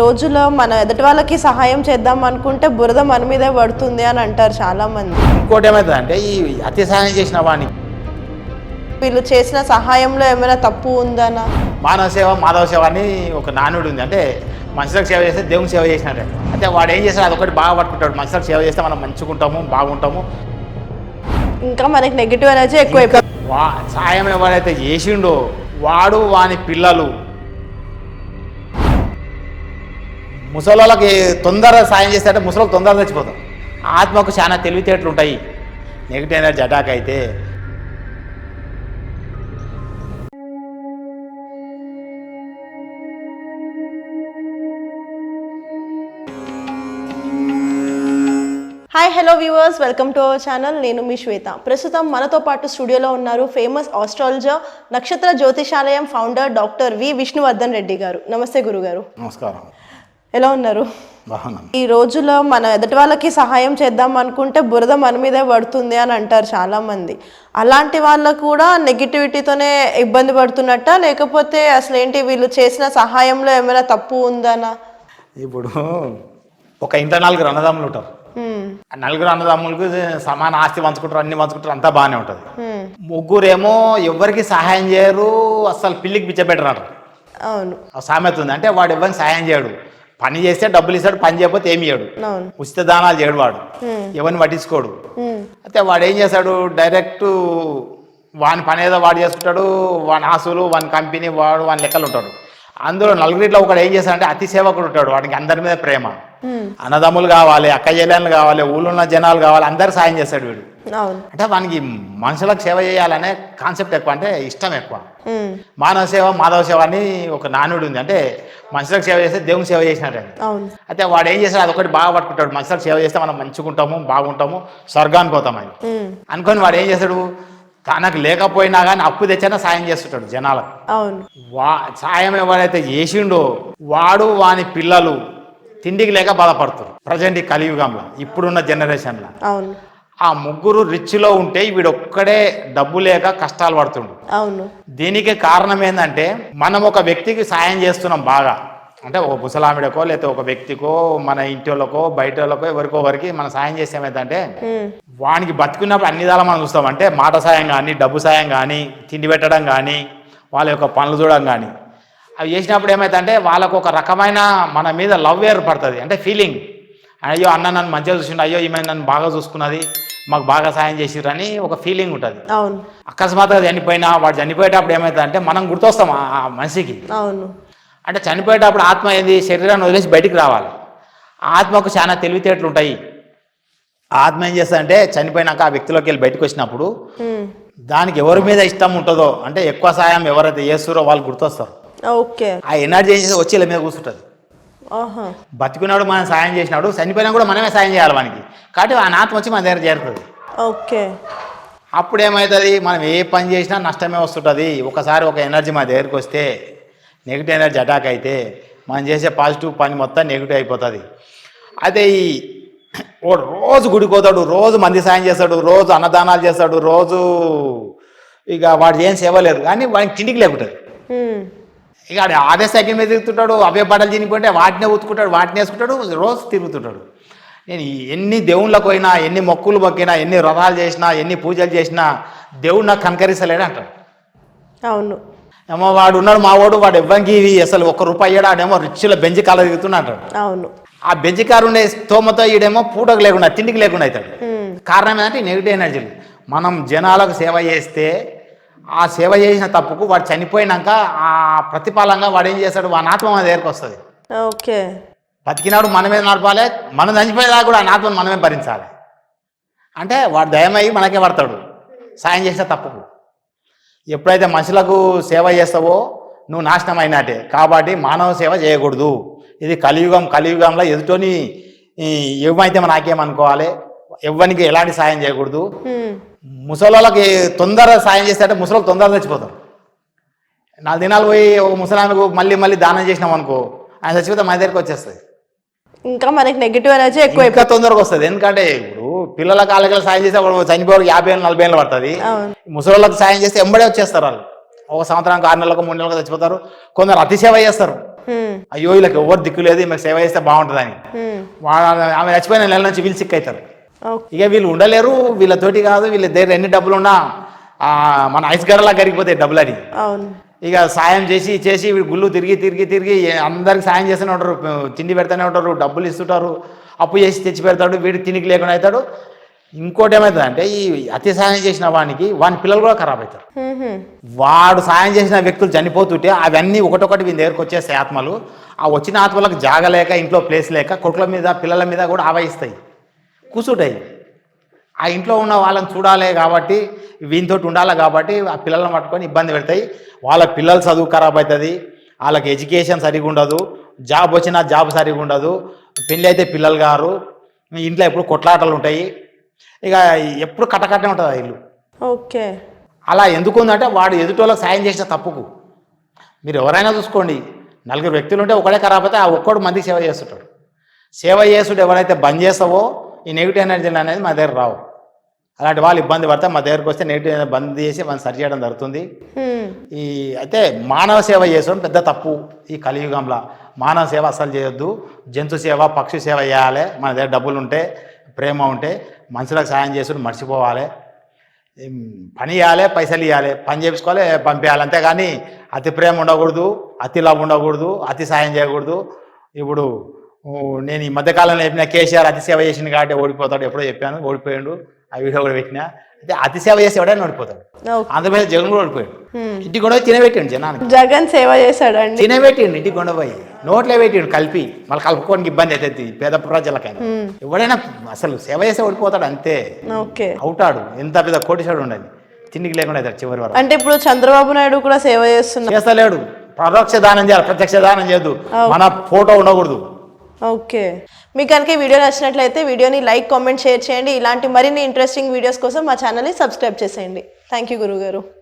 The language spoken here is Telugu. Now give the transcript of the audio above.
రోజులో మనం ఎదుటి వాళ్ళకి సహాయం చేద్దాం అనుకుంటే బురద మన మీదే పడుతుంది అని అంటారు చాలా మంది ఇంకోటి ఏమవుతుంది అంటే ఈ అతి సహాయం చేసిన వాడిని వీళ్ళు చేసిన సహాయంలో ఏమైనా తప్పు ఉందనా? మానవ సేవ మాధవ సేవ అని ఒక నానుడు ఉంది. అంటే మనుషులకు సేవ చేస్తే దేవునికి సేవ చేసినట్టే అంటే వాడు ఏం చేస్తాడు అదొకటి బాగా పట్టుకుంటాడు. మనుషులకు సేవ చేస్తే మనం మంచుకుంటాము బాగుంటాము. ఇంకా మనకి నెగిటివ్ ఎనర్జీ ఎక్కువైపోయింది వా సాయం ఎవరైతే చేసిండో వాడు వాని పిల్లలు ముసలోళ్ళకి తొందరగా సాయం చేస్తే ముసలోళ్ళు తొందరగా చచ్చిపోతారు. ఆత్మకు చాలా తెలివితేటలు ఉంటాయి. నెగిటివ్ ఎనర్జీ అటాక్ అయితే. Hi hello viewers welcome to our channel నేను మీ శ్వేత. ప్రస్తుతం మనతో పాటు స్టూడియోలో ఉన్నారు ఫేమస్ ఆస్ట్రాలజర్ నక్షత్ర జ్యోతిషాలయం founder doctor V Vishnuvardhan Reddy garu. నమస్తే గురుగారు. నమస్కారం. ఎలా ఉన్నారు? ఈ రోజులో మనం ఎదుటి వాళ్ళకి సహాయం చేద్దాం అనుకుంటే బురద మన మీదే పడుతుంది అని అంటారు చాలా మంది అలాంటి వాళ్ళకు కూడా నెగిటివిటీతోనే ఇబ్బంది పడుతున్నట్ట? లేకపోతే అసలు ఏంటి వీళ్ళు చేసిన సహాయంలో ఏమైనా తప్పు ఉందనా? ఇప్పుడు ఒక ఇంట్లో నలుగురు అన్నదమ్ములు ఉంటారు. నలుగురు అన్నదమ్ములకు సమాన ఆస్తి పంచుకుంటారు అన్ని పంచుకుంటారు అంతా బాగానే ఉంటుంది. ముగ్గురేమో ఎవరికి సహాయం చేయరు అసలు పిల్లికి పిచ్చబెట్టరు అవును. సామెత ఉంది. అంటే వాడు ఎవరికి సహాయం చేయడు. పని చేస్తే డబ్బులు ఇస్తాడు పని చేయకపోతే ఏమి ఇయ్యడు. ఉచిత దానాలు చేయడు వాడు. ఎవరిని పట్టించుకోడు. అయితే వాడు ఏం చేస్తాడు? డైరెక్ట్ వాని పని ఏదో వాడు చేసుకుంటాడు వాని ఆస్తులు వాని కంపెనీ వాడు వాని లెక్కలు ఉంటాడు అందులో నలుగురిట్లో ఒకడు ఏం చేస్తాడంటే అతి సేవకుడు ఉంటాడు. వాడికి అందరి మీద ప్రేమ. అన్నదమ్ములు కావాలి అక్క కావాలి ఊళ్ళో ఉన్న జనాలు కావాలి అందరికి సాయం చేస్తాడు వీడు. అంటే వానికి మనుషులకు సేవ చేయాలనే కాన్సెప్ట్ ఎక్కువ అంటే ఇష్టం ఎక్కువ. మానవ సేవ మాధవ సేవ అని ఒక నానుడు ఉంది. అంటే మనుషులకు సేవ చేస్తే దేవునికి సేవ చేసినట్టు. అయితే వాడు ఏం చేస్తాడు? అదొకటి బాగా పట్టుకుంటాడు. మనుషులకు సేవ చేస్తే మనం మంచుకుంటాము బాగుంటాము స్వర్గానికి పోతామని అనుకొని వాడు ఏం చేస్తాడు? తనకు లేకపోయినా కానీ అప్పు తెచ్చినా సాయం చేస్తుంటాడు జనాలకు. వా సాయం ఎవరైతే చేసిండో వాడు వాని పిల్లలు తిండికి లేక బాధపడుతారు. ప్రజెంట్ ఈ కలియుగంలో ఇప్పుడున్న జనరేషన్లో. ఆ ముగ్గురు రిచ్లో ఉంటే వీడు ఒక్కడే డబ్బు లేక కష్టాలు పడుతుండు. అవును. దీనికి కారణం ఏంటంటే మనం ఒక వ్యక్తికి సాయం చేస్తున్నాం బాగా. అంటే ఒక ముసలామిడకో లేకపోతే ఒక వ్యక్తికో మన ఇంటి వాళ్ళకో బయట వాళ్ళకో ఎవరికో ఒకరికి మనం సాయం చేసాం ఏంటంటే వానికి బతుకున్నప్పుడు అన్ని విధాలా మనం చూస్తాం. అంటే మాట సాయం కానీ డబ్బు సాయం కానీ తిండి పెట్టడం కానీ వాళ్ళ యొక్క పనులు చూడడం కానీ అవి చేసినప్పుడు ఏమైందంటే వాళ్ళకు ఒక రకమైన మన మీద లవ్ ఏర్పడుతుంది. అంటే ఫీలింగ్. అయ్యో అన్న నన్ను మంచిగా చూసిండు అయ్యో ఈమె నన్ను బాగా చూసుకున్నది. మాకు బాగా సాయం చేసిర్రు అని ఒక ఫీలింగ్ ఉంటుంది. అవును. అకస్మాత్తుగా చనిపోయినా వాడు చనిపోయేటప్పుడు ఏమవుతుంది అంటే మనం గుర్తొస్తాం ఆ మనిషికి. అవును. అంటే చనిపోయేటప్పుడు ఆత్మ ఏంది? శరీరాన్ని వదిలేసి బయటికి రావాలి. ఆత్మకు చాలా తెలివితేటలు ఉంటాయి. ఆత్మ ఏం చేస్తుందంటే చనిపోయినాక ఆ వ్యక్తిలోకి వెళ్ళి బయటకు వచ్చినప్పుడు దానికి ఎవరి మీద ఇష్టం ఉంటుందో అంటే ఎక్కువ సాయం ఎవరైతే చేస్తారో వాళ్ళు గుర్తొస్తారు. ఓకే. ఆ ఎనర్జీ వచ్చి ఇలా మీద కూర్చుంటుంది. బతికున్నాడు మనం సాయం చేసినాడు చనిపోయినా కూడా మనమే సాయం చేయాలి మనకి కాబట్టి ఆ ఆత్మ వచ్చి మన దగ్గర చేరుతుంది. ఓకే. అప్పుడు ఏమవుతుంది మనం ఏ పని చేసినా నష్టమే వస్తుంటుంది. ఒకసారి ఒక ఎనర్జీ మన దగ్గరికి వస్తే నెగిటివ్ ఎనర్జీ అటాక్ అయితే మనం చేసే పాజిటివ్ పని మొత్తం నెగిటివ్ అయిపోతుంది. అయితే ఈ ఓ రోజు గుడికి రోజు మంది సాయం చేస్తాడు రోజు అన్నదానాలు చేస్తాడు రోజు ఇక వాడు ఏం సేవ లేదు. కానీ వాడికి తిండికి లేకుంటుంది. ఇక ఆడు అదే సైకిల్ మీద తిరుగుతుంటాడు అవే బట్టలు చినిపోతే వాటినే ఉతుకుంటాడు వాటిని వేసుకుంటాడు రోజు తిరుగుతుంటాడు. నేను ఎన్ని దేవుళ్ళకు పోయినా ఎన్ని మొక్కులు మొక్కినా ఎన్ని వ్రతాలు చేసినా ఎన్ని పూజలు చేసినా దేవుడు నాకు కనకరిస్తలేడు అంటాడు. అవును. ఏమో వాడు ఉన్నాడు మా వాడు వాడు ఇవ్వంగి ఇవి అసలు ఒక్క రూపాయి అయ్యాడు ఆడేమో రిచ్లో బెంచి కాల అంటాడు. అవును. ఆ బెంచి కారు ఉండే స్తోమతో ఈడేమో పూటకు లేకుండా తిండికి లేకుండా అవుతాడు. కారణం ఏంటంటే నెగిటివ్ ఎనర్జీలు మనం జనాలకు సేవ చేస్తే ఆ సేవ చేసిన తప్పుకు వాడు చనిపోయినాక ఆ ప్రతిఫలంగా వాడు ఏం చేస్తాడు? వాని ఆత్మ మన దగ్గరకు వస్తుంది. ఓకే. బతికినాడు మనమే నడపాలి మనం చనిపోయేదాకా కూడా ఆ ఆత్మను మనమే భరించాలి. అంటే వాడు దయమై మనకే పడతాడు సాయం చేసిన తప్పుకు. ఎప్పుడైతే మనుషులకు సేవ చేస్తావో నువ్వు నాశనం అయినట్టే. కాబట్టి మానవ సేవ చేయకూడదు. ఇది కలియుగం కలియుగంలో ఎదుటోని ఈ, ఏమైతే నాకేమనుకోవాలి? ఎవ్వనికి ఎలాంటి సాయం చేయకూడదు? ముసలోళ్ళకి తొందరగా సాయం చేస్తే ముసలోళ్ళు తొందరగా చచ్చిపోతారు. నాలుగు దినాలు పోయి ఒక ముసలానికి మళ్ళీ మళ్ళీ దానం చేసినాం అనుకో ఆయన చచ్చిపోతే మన దగ్గరికి వచ్చేస్తుంది. ఇంకా మనకి నెగిటివ్ ఎనర్జీ ఎక్కువ ఇంకా తొందరగా వస్తుంది. ఎందుకంటే ఇప్పుడు పిల్లల కాళ్ళకి సాయం చేస్తే వాడు చనిపోయి యాభై ఏళ్ళు నలభై ఏళ్ళు పడుతుంది. ముసలోళ్ళకి సాయం చేస్తే ఎంబడే వచ్చేస్తారు వాళ్ళు. ఒక సంవత్సరానికి ఆరు నెలలకు మూడు నెలలకు చచ్చిపోతారు. కొందరు అతిసేవ చేస్తారు. అయ్యో వీళ్ళకి ఎవరు దిక్కు లేదు ఈమెకు సేవ చేస్తే బాగుంటుందని. హ్మ్. వాళ్ళ ఆమె చచ్చిపోయిన నెల నుంచి వీళ్ళు సిక్ అవుతారు ఇక వీళ్ళు ఉండలేరు వీళ్ళతోటి కాదు వీళ్ళ దగ్గర ఎన్ని డబ్బులు ఉన్నా ఆ, మన ఐస్ గర్రలా కరిగిపోతాయి డబ్బులు అని ఇక సాయం చేసి చేసి గుళ్ళు తిరిగి తిరిగి తిరిగి అందరికి సాయం చేస్తూనే ఉంటారు తిండి పెడతానే ఉంటారు డబ్బులు ఇస్తుంటారు అప్పు చేసి తెచ్చి పెడతాడు వీడికి తినికి లేకుండా అవుతాడు. ఇంకోటి ఏమవుతుంది అంటే ఈ అతి సాయం చేసిన వానికి వాని పిల్లలు కూడా ఖరాబ్ అవుతారు. వాడు సాయం చేసిన వ్యక్తులు చనిపోతుంటే అవన్నీ ఒకటొకటి వీని దగ్గరకు వచ్చేస్తాయి ఆత్మలు. ఆ వచ్చిన ఆత్మలకు జాగలేక ఇంట్లో ప్లేస్ లేక కొట్ల మీద పిల్లల మీద కూడా ఆవహిస్తాయి. కూసుంటాయి. ఆ ఇంట్లో ఉన్న వాళ్ళని చూడాలి కాబట్టి వీనితో ఉండాలి కాబట్టి ఆ పిల్లల్ని పట్టుకొని ఇబ్బంది పెడతాయి. వాళ్ళ పిల్లల చదువు ఖరాబ్ అవుతుంది వాళ్ళకి ఎడ్యుకేషన్ సరిగా ఉండదు. జాబ్ వచ్చినా జాబ్ సరిగా ఉండదు. పెళ్ళి అయితే పిల్లలు గారు. ఇంట్లో ఎప్పుడు కొట్లాటలు ఉంటాయి. ఇక ఎప్పుడు కట్టకట్టే ఉంటుంది ఇల్లు. ఓకే. అలా ఎందుకు ఉందంటే వాడు ఎదుటోళ్ళకి సాయం చేసిన తప్పుకు. మీరు ఎవరైనా చూసుకోండి. నలుగురు వ్యక్తులు ఉంటే ఒకడే ఖరాబ్ అయితే ఆ ఒక్కడు మందికి సేవ చేస్తుంటాడు. సేవ చేసుడు ఎవరైతే బంద్ చేస్తావో ఈ నెగిటివ్ ఎనర్జీ అనేది మా దగ్గర రావు. అలాంటి వాళ్ళు ఇబ్బంది పడితే మా దగ్గరకు వస్తే నెగిటివ్ ఎనర్జీ బంద్ చేసి మనం సరి చేయడం జరుగుతుంది. ఈ అయితే మానవ సేవ చేసుకోవడం పెద్ద తప్పు ఈ కలియుగంలో. మానవ సేవ అసలు చేయొద్దు. జంతు సేవ పక్షి సేవ చేయాలి. మన దగ్గర డబ్బులు ఉంటే ప్రేమ ఉంటే మనుషులకు సాయం చేసుకుని మర్చిపోవాలి. పని ఇవ్వాలి పైసలు ఇవ్వాలి. పని చేపించుకోవాలి పంపించాలి. అంతేగాని అతి ప్రేమ ఉండకూడదు అతి లవ్ ఉండకూడదు అతి సాయం చేయకూడదు. ఇప్పుడు నేను ఈ మధ్యకాలంలో చెప్పిన కేసీఆర్ అతి సేవ చేసింది కాబట్టి ఓడిపోతాడు. ఎప్పుడో చెప్పాను ఓడిపోయాడు. ఆ వీడియో కూడా పెట్టినా. అయితే అతి సేవ చేసి ఎవడైనా ఓడిపోతాడు. ఆంధ్రప్రదేశ్ జగన్ కూడా ఓడిపోయాడు. ఇంటికి కూడా తినబెట్టిండు జనానికి. జగన్ సేవ చేశాడండి. తినబెట్టిండు ఇంటికి కొండపోయి నోట్లో పెట్టిండు కలిపి. మళ్ళీ కలుపుకోనికి ఇబ్బంది అవుతుంది పేద ప్రజలకైనా. ఎవడైనా అసలు సేవ చేస్తే ఓడిపోతాడు అంతే. ఓకే. అవుతాడు. ఎంత పెద్ద కోటీశ్వరుడు ఉండాలి. తిండికి లేకుండా అవుతాడు చివరి వరకు. అంటే ఇప్పుడు చంద్రబాబు నాయుడు కూడా సేవ చేస్తున్నారు చేస్తలేడు. పరోక్ష దానం చేయాలి. ప్రత్యక్ష దానం చేయొద్దు. మన ఫోటో ఉండకూడదు. ఓకే. మీకు కనుక ఈ వీడియో నచ్చినట్లయితే వీడియోని లైక్ కామెంట్ షేర్ చేయండి. ఇలాంటి మరిన్ని ఇంట్రెస్టింగ్ వీడియోస్ కోసం మా ఛానల్ని సబ్స్క్రైబ్ చేసేయండి. థ్యాంక్ యూ గురుగారు